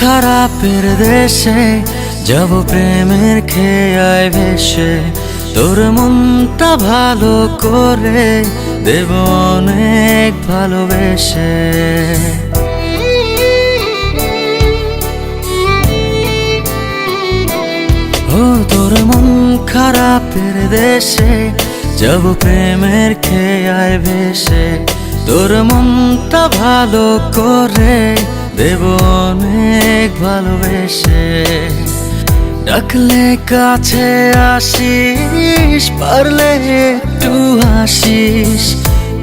খারাপের দেশে যাব প্রেমের খেয়ায় ভেসে। তোর মনটা ভালো করে দেব অনেক ভালোবেসে। ও, তোর মন খারাপের দেশে যাব প্রেমের খেয়ায় ভেসে। তোর মনটা ভালো করে দেব অনেক ভালোবেসে। ডাকলে কাছে আসিস, পারলে একটু হাসিস।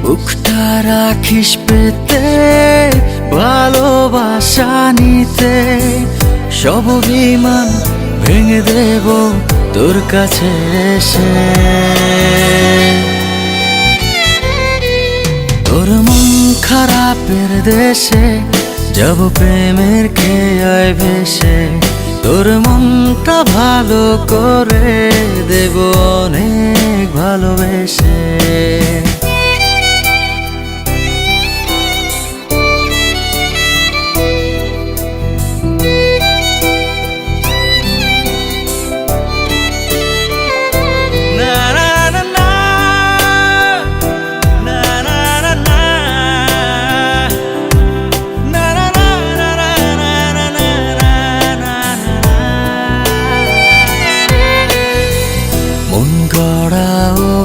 বুকটা রাখিস পেতে, ভালোবাসা নিতে। সব বিমান ভেঙে দেব তোর কাছে এসে। তোর মন খারাপের দেশে যাব প্রেমের খেয়ায় ভেসে তোর মনটা ভালো করে দেব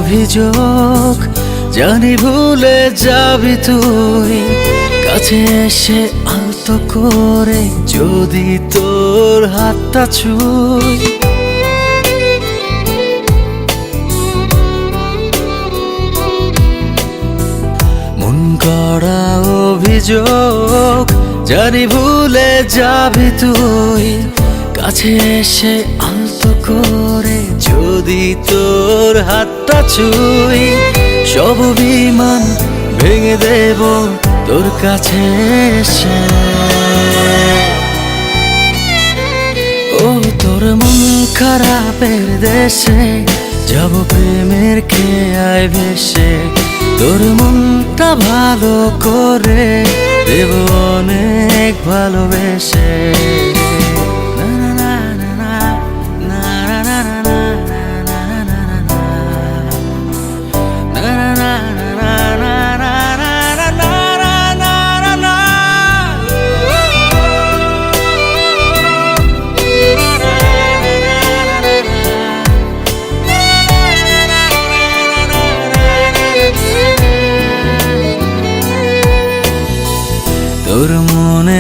অভিযোগ, জানি ভুলে যাবি তুই। কাছে এসে আলতো করে যদি তোর হাতটা ছুই। করা অভিযোগ, জানি ভুলে যাবি তুই। কাছে এসে আলতো করে যদি তোর হাতটা ছুই সব বিমান ভেঙে দেব তোর কাছে এসে। ও তোর মন খারাপের দেশে যাব প্রেমের খেয়ায় ভেসে। তোর মনটা ভালো করে দেব অনেক ভালোবেসে।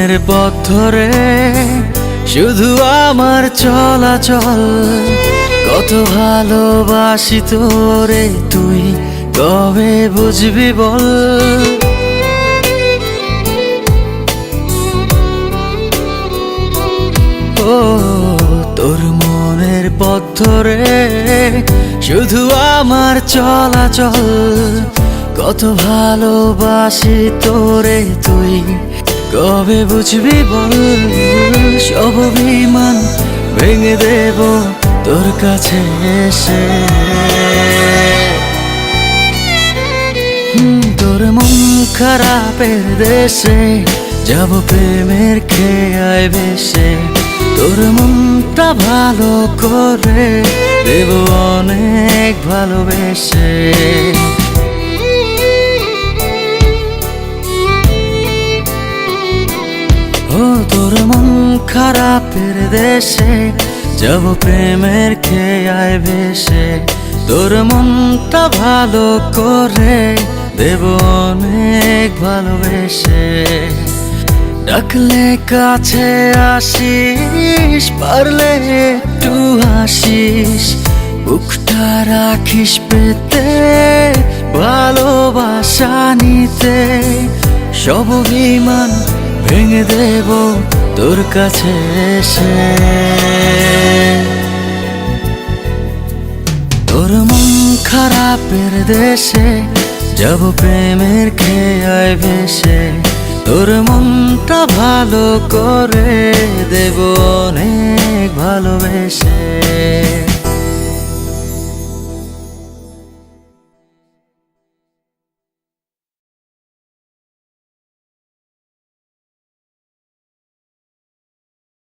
মনের পথ ধরে শুধু আমার চলাচল। কত ভালোবাসি তোরে তুই কবে বুঝবি বল। ও, তোর মনের পথ ধরে শুধু আমার চলাচল। কত ভালোবাসি তোরে তুই কবে বুঝবি বল? সব বিমান ভেঙে দেব তোর কাছে এসে। তোর মন খারাপের দেশে যাব প্রেমের খেয়ায় ভেসে। তোর মনটা ভালো করে দেব অনেক ভালোবেসে। তোর মন খারাপের দেশে, যাব প্রেমের খেয়ায় ভেসে। তোর মনটা ভালো করে দেব অনেক ভালোবেসে। ডাকলে কাছে আসিস, পারলে একটু হাসিস। বুকটা রাখিস পেতে, ভালোবাসা নিতে। সব বিমান ভেঙে দেব তোর কাছে এসে। তোর মন খারাপের দেশে যাব প্রেমের খেয়ায় ভেসে। তোর মনটা ভালো করে দেব অনেক ভালোবেসে।